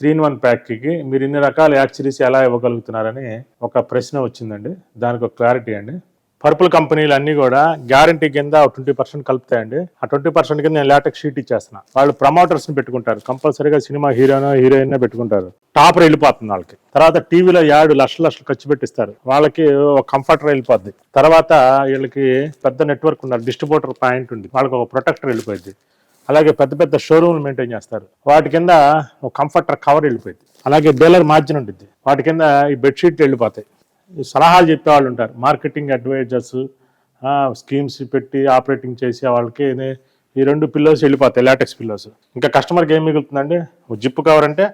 Three in one ప్యాక్కి మీరు ఇన్ని రకాల యాక్సిరీస్ ఎలా ఇవ్వగలుగుతున్నారని ఒక ప్రశ్న వచ్చిందండి. దానికి ఒక క్లారిటీ అండి. పర్పుల్ కంపెనీలు అన్ని కూడా గ్యారంటీ కింద ట్వంటీ పర్సెంట్ కలుపుతాయండి. ఆ ట్వంటీ పర్సెంట్ కింద నేను లాటెక్ షీట్ ఇచ్చేస్తున్నా. వాళ్ళు ప్రమోటర్స్ని పెట్టుకుంటారు. కంపల్సరీగా సినిమా హీరోనో హీరోయిన్ పెట్టుకుంటారు. టాపర్ వెళ్ళిపోతుంది వాళ్ళకి. తర్వాత టీవీలో యాడు లక్షలు లక్షలు ఖర్చు పెట్టిస్తారు. వాళ్ళకి ఒక కంఫర్టర్ వెళ్ళిపోద్ది. తర్వాత వీళ్ళకి పెద్ద నెట్వర్క్ ఉన్నారు డిస్ట్రిబ్యూటర్ పాయింట్ ఉంది. వాళ్ళకి ఒక ప్రొటెక్టర్ వెళ్ళిపోయింది అలాగే పెద్ద పెద్ద షోరూమ్లు మెయింటైన్ చేస్తారు. వాటి కింద ఒక కంఫర్టర్ కవర్ వెళ్ళిపోయింది. అలాగే డీలర్ మార్జిన్ ఉంటుంది వాటి కింద ఈ బెడ్షీట్లు వెళ్ళిపోతాయి. సలహాలు చెప్పే వాళ్ళు ఉంటారు మార్కెటింగ్ అడ్వైజర్స్ స్కీమ్స్ పెట్టి ఆపరేటింగ్ చేసే వాళ్ళకి ఈ రెండు పిల్లోస్ వెళ్ళిపోతాయి లాటెక్స్ పిల్లోస్ ఇంకా కస్టమర్కి ఏం మిగులుతుందండి? జిప్ కవర్ అంటే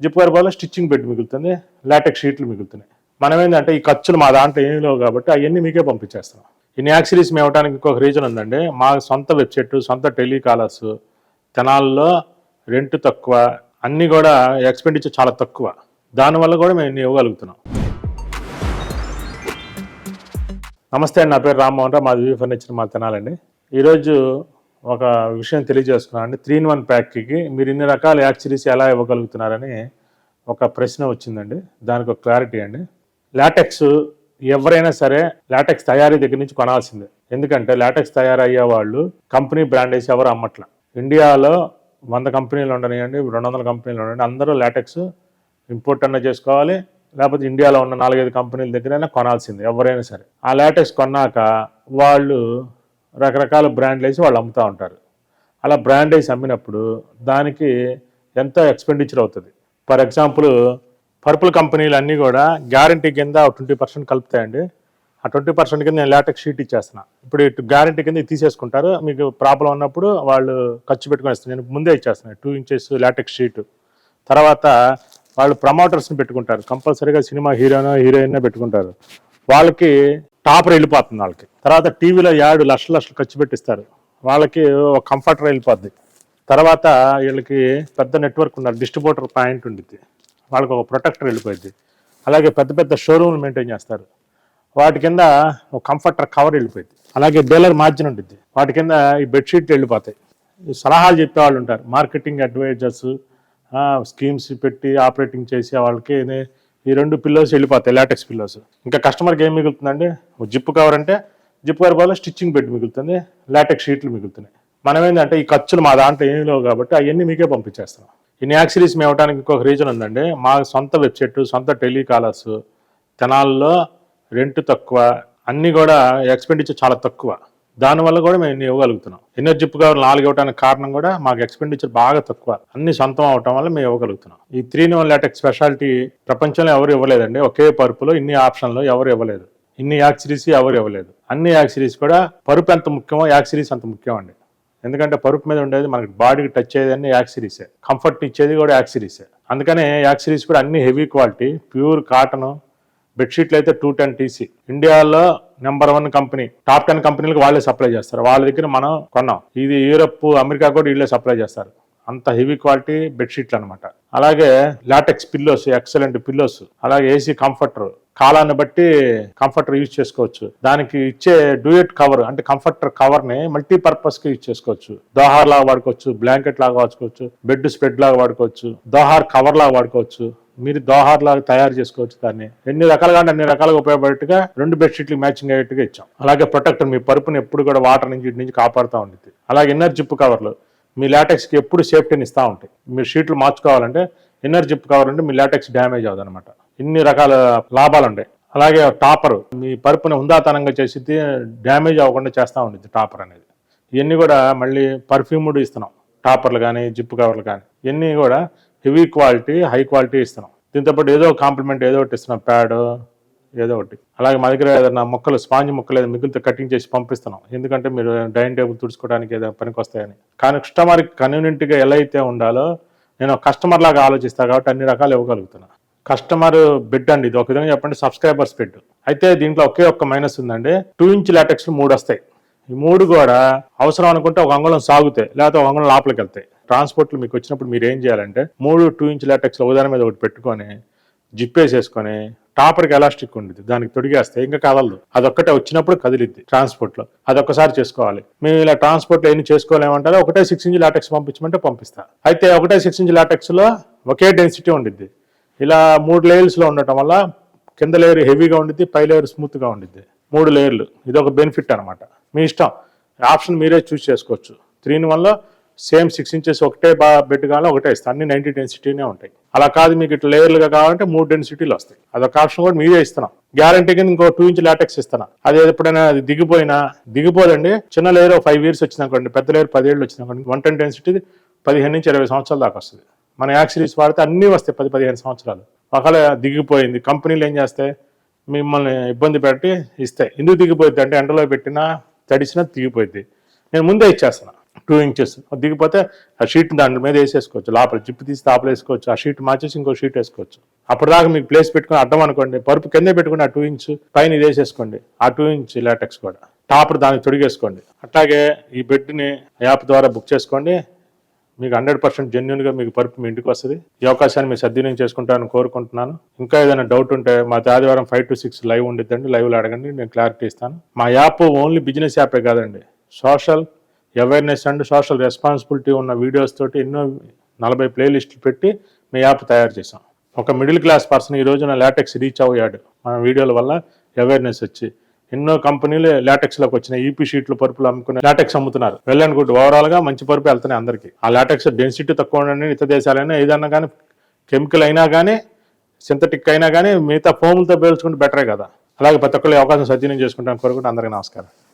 జిప్ కవర్ వల్ల స్టిచ్చింగ్ బెడ్ మిగులుతుంది లాటెక్స్ షీట్లు మిగులుతున్నాయి. మనం ఏంటంటే ఈ ఖర్చులు మా దాంట్లో ఏం లేవు కాబట్టి అవన్నీ మీకే పంపించేస్తాం ఈ యాక్సిరీస్ మేము ఇవ్వడానికి ఇంకొక రీజన్ ఉందండి. మా సొంత వెబ్సైట్ సొంత టెలికాలర్స్ తెనాల్లో రెంట్ తక్కువ అన్నీ కూడా ఎక్స్పెండిచర్ చాలా తక్కువ. దానివల్ల కూడా మేము ఇవ్వగలుగుతున్నాం. నమస్తే అండి నా పేరు రామ్మోహన్ రావు మాది వ్యూ ఫర్నిచర్ మా తినాలండి. ఈరోజు ఒక విషయం తెలియజేసుకున్నాను అండి. త్రీ ఇన్ వన్ ప్యాక్కి మీరు ఇన్ని రకాల యాక్చురీస్ ఎలా ఇవ్వగలుగుతున్నారని ఒక ప్రశ్న వచ్చిందండి. దానికి ఒక క్లారిటీ అండి. లాటెక్స్ ఎవరైనా సరే లాటెక్స్ తయారీ దగ్గర నుంచి కొనాల్సిందే. ఎందుకంటే లాటెక్స్ తయారయ్యే వాళ్ళు కంపెనీ బ్రాండ్ వేసి ఎవరు అమ్మట్ల. ఇండియాలో వంద కంపెనీలు ఉండనివ్వండి రెండు వందల కంపెనీలు ఉండండి అందరూ లాటెక్స్ ఇంపోర్ట్ అన్న చేసుకోవాలి. లేకపోతే ఇండియాలో ఉన్న నాలుగైదు కంపెనీల దగ్గరైనా కొనాల్సింది ఎవరైనా సరే. ఆ లాటెక్స్ కొన్నాక వాళ్ళు రకరకాల బ్రాండ్లు వేసి వాళ్ళు అమ్ముతూ ఉంటారు. అలా బ్రాండ్ వేసి అమ్మినప్పుడు దానికి ఎంత ఎక్స్పెండిచర్ అవుతుంది. ఫర్ ఎగ్జాంపుల్ పర్పుల్ కంపెనీలు అన్నీ కూడా గ్యారంటీ కింద ట్వంటీ పర్సెంట్ కలుపుతాయండి. ఆ ట్వంటీ పర్సెంట్ కింద నేను లాటెక్స్ షీట్ ఇచ్చేస్తున్నా. ఇప్పుడు ఇటు గ్యారంటీ కింద తీసేసుకుంటారు. మీకు ప్రాబ్లం ఉన్నప్పుడు వాళ్ళు ఖర్చు పెట్టుకొని ఇస్తాను నేను ముందే ఇచ్చేస్తున్నాను టూ ఇంచెస్ లాటెక్స్ షీట్ తర్వాత వాళ్ళు ప్రమోటర్స్ని పెట్టుకుంటారు. కంపల్సరీగా సినిమా హీరోనో హీరోయిన్ పెట్టుకుంటారు. వాళ్ళకి టాపర్ వెళ్ళిపోతుంది వాళ్ళకి. తర్వాత టీవీలో యాడ్ లక్షలు లక్షలు ఖర్చు పెట్టిస్తారు. వాళ్ళకి ఒక కంఫర్టర్ వెళ్ళిపోద్ది. తర్వాత వీళ్ళకి పెద్ద నెట్వర్క్ ఉన్నారు డిస్ట్రిబ్యూటర్ పాయింట్ ఉంటుంది వాళ్ళకి ఒక ప్రొటెక్టర్ వెళ్ళిపోయింది అలాగే పెద్ద పెద్ద షోరూమ్లు మెయింటైన్ చేస్తారు. వాటి కింద ఒక కంఫర్టర్ కవర్ వెళ్ళిపోయింది. అలాగే డీలర్ మార్జిన్ ఉంటుంది వాటి కింద ఈ బెడ్షీట్లు వెళ్ళిపోతాయి. సలహాలు చెప్పే వాళ్ళు ఉంటారు మార్కెటింగ్ అడ్వైజర్స్ స్కీమ్స్ పెట్టి ఆపరేటింగ్ చేసే వాళ్ళకి ఈ రెండు పిల్లోస్ వెళ్ళిపోతాయి లాటెక్స్ పిల్లోస్ ఇంకా కస్టమర్కి ఏం మిగులుతుందండి? జిప్ కవర్ అంటే జిప్ కవర్ వల్ల స్టిచ్చింగ్ బెడ్ మిగులుతుంది లాటెక్స్ షీట్లు మిగులుతున్నాయి. మనం ఏంటంటే ఈ ఖర్చులు మా దాంట్లో ఏమి లేవు కాబట్టి అవన్నీ మీకే పంపించేస్తాం. ఈ యాక్సిరీస్ మేము ఇవ్వడానికి ఇంకొక రీజన్ ఉందండి. మా సొంత వెబ్సైట్ సొంత టెలికాలర్స్ తెనాల్లో రెంట్ తక్కువ అన్నీ కూడా ఎక్స్పెండిచర్ చాలా తక్కువ. దానివల్ల కూడా మేము ఇన్ని ఇవ్వగలుగుతున్నాం. ఎన్నో జిప్ నాలుగు ఇవ్వడానికి కారణం కూడా మాకు ఎక్స్పెండిచర్ బాగా తక్కువ. అన్ని సొంతం అవటం వల్ల మేము ఇవ్వగలుగుతున్నాం. ఈ త్రీ వన్ లాటెక్ స్పెషాలిటీ ప్రపంచంలో ఎవరు ఇవ్వలేదండి. ఒకే పరుపులో ఇన్ని ఆప్షన్లు ఎవరు ఇవ్వలేదు. ఇన్ని యాక్సిరీస్ ఎవరు ఇవ్వలేదు. అన్ని యాక్సిరీస్ కూడా పరుపు ఎంత ముఖ్యమో యాక్సిరీస్ అంత ముఖ్యం అండి ఎందుకంటే పరుపు మీద ఉండేది మనకి బాడీకి టచ్ అయ్యేది అన్ని యాక్సిరీసే కంఫర్ట్ ఇచ్చేది కూడా యాక్సిరీసే అందుకనే యాక్సిరీస్ కూడా అన్ని హెవీ క్వాలిటీ ప్యూర్ కాటన్ బెడ్షీట్లు అయితే టూ టెన్ టీసీ. ఇండియాలో number one company top ten కంపెనీలకు వాళ్ళే సప్లై చేస్తారు. వాళ్ళ దగ్గర మనం కొన్నాం. ఇది యూరప్ అమెరికా కూడా వీళ్ళే సప్లై చేస్తారు. అంత హెవీ క్వాలిటీ బెడ్షీట్లు అనమాట అలాగే లాటెక్స్ పిల్లోస్ ఎక్సలెంట్ పిల్లోస్ అలాగే ఏసీ కంఫర్టర్. కాలాన్ని బట్టి కంఫర్టర్ యూజ్ చేసుకోవచ్చు. దానికి ఇచ్చే డ్యూయట్ కవర్ అంటే కంఫర్టర్ కవర్ని మల్టీపర్పస్కి యూజ్ చేసుకోవచ్చు. దోహార్ లాగా వాడుకోవచ్చు బ్లాంకెట్ లాగా వాడుకోవచ్చు బెడ్ స్ప్రెడ్ లాగా వాడుకోవచ్చు దోహార్ కవర్ లాగా వాడుకోవచ్చు. మీరు దోహార్ లాగా తయారు చేసుకోవచ్చు దాన్ని. ఎన్ని రకాలుగా అన్ని రకాలుగా ఉపయోగపడేట్టుగా రెండు బెడ్షీట్లు మ్యాచింగ్ అయ్యేట్టుగా ఇచ్చాం. అలాగే ప్రొటెక్టర్ మీ పరుపుని ఎప్పుడు కూడా వాటర్ నుంచి ఇటు నుంచి కాపాడుతూ ఉండేది అలాగే ఇన్నర్ జిప్ కవర్లు మీ లాటెక్స్కి ఎప్పుడు సేఫ్టీని ఇస్తూ ఉంటాయి. మీరు షీట్లు మార్చుకోవాలంటే ఇన్నర్ జిప్ కవర్ ఉంటే మీ లాటెక్స్ డ్యామేజ్ అవ్వదు అనమాట ఇన్ని రకాల లాభాలు ఉంటాయి. అలాగే టాపర్ మీ పరుపుని హుందాతనంగా చేసి డ్యామేజ్ అవ్వకుండా చేస్తూ ఉండేది టాపర్ అనేది. ఇవన్నీ కూడా మళ్ళీ పర్ఫ్యూమ్డ్ ఇస్తున్నాం. టాపర్లు కానీ జిప్ కవర్లు కానీ ఇవన్నీ కూడా హెవీ క్వాలిటీ హై క్వాలిటీ ఇస్తున్నాం. దీంతో పాటు ఏదో కాంప్లిమెంట్ ఏదో ఒకటి ఇస్తున్నాం ప్యాడ్ ఏదో ఒకటి. అలాగే మా దగ్గర ఏదైనా మొక్కలు స్పాంజ్ మొక్కలు ఏదైనా మిగిలితే కటింగ్ చేసి పంపిస్తున్నాం. ఎందుకంటే మీరు డైనింగ్ టేబుల్ తుడుచుకోవడానికి ఏదైనా పనికి వస్తాయని. కానీ కస్టమర్కి కన్వీనియంట్గా ఎలా అయితే ఉండాలో నేను కస్టమర్ లాగా ఆలోచిస్తాను కాబట్టి అన్ని రకాలు ఇవ్వగలుగుతున్నా. కస్టమర్ బెడ్ అండి ఇది. ఒక విధంగా చెప్పండి సబ్స్క్రైబర్స్ బెడ్. అయితే దీంట్లో ఒకే ఒక్క మైనస్ ఉందండి. టూ ఇంచ్ లాటెక్స్ మూడు వస్తాయి. ఈ మూడు కూడా అవసరం అనుకుంటే ఒక అంగుళం సాగుతాయి లేకపోతే ఒక అంగుళం లోపలికి వెళ్తాయి. ట్రాన్స్పోర్ట్లు మీకు వచ్చినప్పుడు మీరు ఏం చేయాలంటే మూడు టూ ఇంచ్ లాటెక్స్లో ఉదాహరణ మీద ఒకటి పెట్టుకొని జిప్పేసేసుకొని టాపర్కి ఎలాస్టిక్ ఉంటుంది దానికి తొడిగేస్తే ఇంకా కదలదు. అదొక్కటే వచ్చినప్పుడు కదిలిద్ది ట్రాన్స్పోర్ట్లో అదొక్కసారి చేసుకోవాలి. మేము ఇలా ట్రాన్స్పోర్ట్లో ఎన్ని చేసుకోలేమంటారో ఒకటే సిక్స్ ఇంచ్ లాటెక్స్ పంపించమంటే పంపిస్తా. అయితే ఒకటే సిక్స్ ఇంచ్ లాటెక్స్లో ఒకే డెన్సిటీ ఉండిద్ది. ఇలా మూడు లేయర్స్లో ఉండటం వల్ల కింద లేయర్ హెవీగా ఉండిద్ది పై లేయర్ స్మూత్గా ఉండిద్ది. మూడు లేయర్లు ఇది ఒక బెనిఫిట్ అనమాట మీ ఇష్టం. ఆప్షన్ మీరే చూస్ చేసుకోవచ్చు. త్రీ ఇన్ వన్లో సేమ్ సిక్స్ ఇంచెస్ ఒకటే బా బెడ్ కావాలి ఒకటే ఇస్తాను అన్ని నైన్టీ డెన్సిటీనే ఉంటాయి. అలా కాదు మీకు ఇట్లా లేయర్లుగా కావాలంటే మూడు డెన్సిటీలు వస్తాయి. అదొక ఆప్షన్ కూడా మీరే ఇస్తున్నాం. గ్యారంటీ కింద ఇంకో టూ ఇంచ్ లాటెక్స్ ఇస్తాను అది ఎప్పుడైనా అది దిగిపోయినా దిగిపోదండి. చిన్న లేయర్ ఫైవ్ ఇయర్స్ వచ్చినాకండి పెద్ద లేయర్ పదేళ్ళు వచ్చినాకండి వన్ టెన్ డెన్సిటీ పదిహేను నుంచి ఇరవై సంవత్సరాల దాకా వస్తుంది. మన యాక్సిరీస్ వాడితే అన్నీ వస్తాయి పది పదిహేను సంవత్సరాలు. ఒకవేళ దిగిపోయింది కంపెనీలు ఏం చేస్తాయి? మిమ్మల్ని ఇబ్బంది పెట్టి ఇస్తాయి. ఎందుకు దిగిపోయింది అంటే ఎండలో పెట్టినా తడిసినా దిగిపోయింది నేను ముందే ఇచ్చేస్తాను టూ ఇంచెస్ దిగిపోతే ఆ షీట్ దాని మీద వేసేసుకోవచ్చు. లోపల జిప్ తీసి లోపల వేసుకోవచ్చు. ఆ షీట్ మార్చేసి ఇంకో షీట్ వేసుకోవచ్చు. అప్పటిదాకా మీకు ప్లేస్ పెట్టుకుని అడ్డం అనుకోండి. పరుపు కిందే పెట్టుకుని ఆ టూ ఇంచ్ పైన ఇది వేసేసుకోండి. ఆ టూ ఇంచ్ లాటెక్స్ కూడా. టాపర్ దానికి తొడిగేసుకోండి. అట్లాగే ఈ బెడ్ని యాప్ ద్వారా బుక్ చేసుకోండి. మీకు హండ్రెడ్ పర్సెంట్ జెన్యున్గా మీకు పరుపు మీ ఇంటికి వస్తుంది. ఈ అవకాశాన్ని మీరు సద్వినియోగం చేసుకుంటారని కోరుకుంటున్నాను. ఇంకా ఏదైనా డౌట్ ఉంటే మా ఆదివారం ఫైవ్ టు సిక్స్ లైవ్ ఉండిద్దండి. లైవ్లో అడగండి నేను క్లారిటీ ఇస్తాను. మా యాప్ ఓన్లీ బిజినెస్ యాపే కాదండి. Social awareness and social responsibility ఉన్న వీడియోస్ తోటి ఎన్నో నలభై ప్లేలిస్టులు పెట్టి మీ యాప్ తయారు చేసాం ఒక మిడిల్ క్లాస్ పర్సన్ ఈ రోజున లాటెక్స్ రీచ్ అయ్యాడు. మన వీడియోల వల్ల అవేర్నెస్ వచ్చి ఎన్నో కంపెనీలు లాటెక్స్లోకి వచ్చినాయి. వచ్చిన ఈపీ షీట్లు పరుపులు అమ్ముకునే లాటెక్స్ అమ్ముతున్నారు. వెళ్ళండి గుడ్ ఓవరాల్గా మంచి పరుపు వెళ్తున్నాయి అందరికి. ఆ లాటెక్స్ డెన్సిటీ తక్కువ ఉండండి ఇతర దేశాలైనా ఏదన్నా కానీ కెమికల్ అయినా కానీ సింథటిక్ అయినా కానీ మిగతా ఫోములతో పేల్చుకుంటే బెటరే కదా. అలాగే ప్రతి ఒక్కళ్ళు అవకాశం సద్వినియోగం చేసుకుంటాను కోరుకుంటే అందరికీ నమస్కారం.